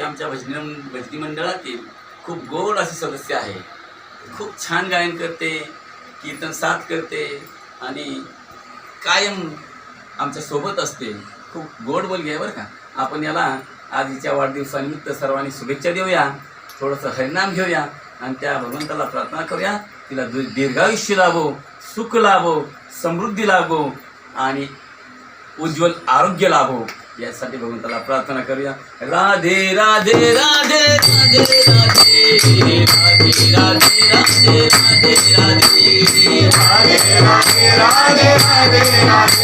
आमच्या भजनी भजनी मंडळातील खूप गोड अशी सदस्य आहे. खूप छान गायन करते कीर्तन साथ करते आणि कायम आमच्यासोबत असते. खूप गोड बोल घ्या बरं का. आपण याला आधीच्या वाढदिवसानिमित्त सर्वांनी शुभेच्छा देऊया. थोडंसं हरिनाम घेऊया आणि त्या भगवंताला प्रार्थना करूया. तिला दु- दीर्घायुष्य लाभो सुख लाभो समृद्धी लाभो आणि उज्ज्वल आरोग्य लाभो. यासाठी भगवंताला प्रार्थना करूया राधे राधे राधे राधे राधे राधे राधे राधे राधे राधे राधे राधे राधे राधे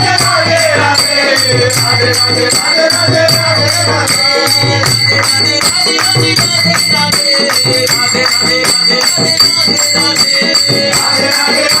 Thank you.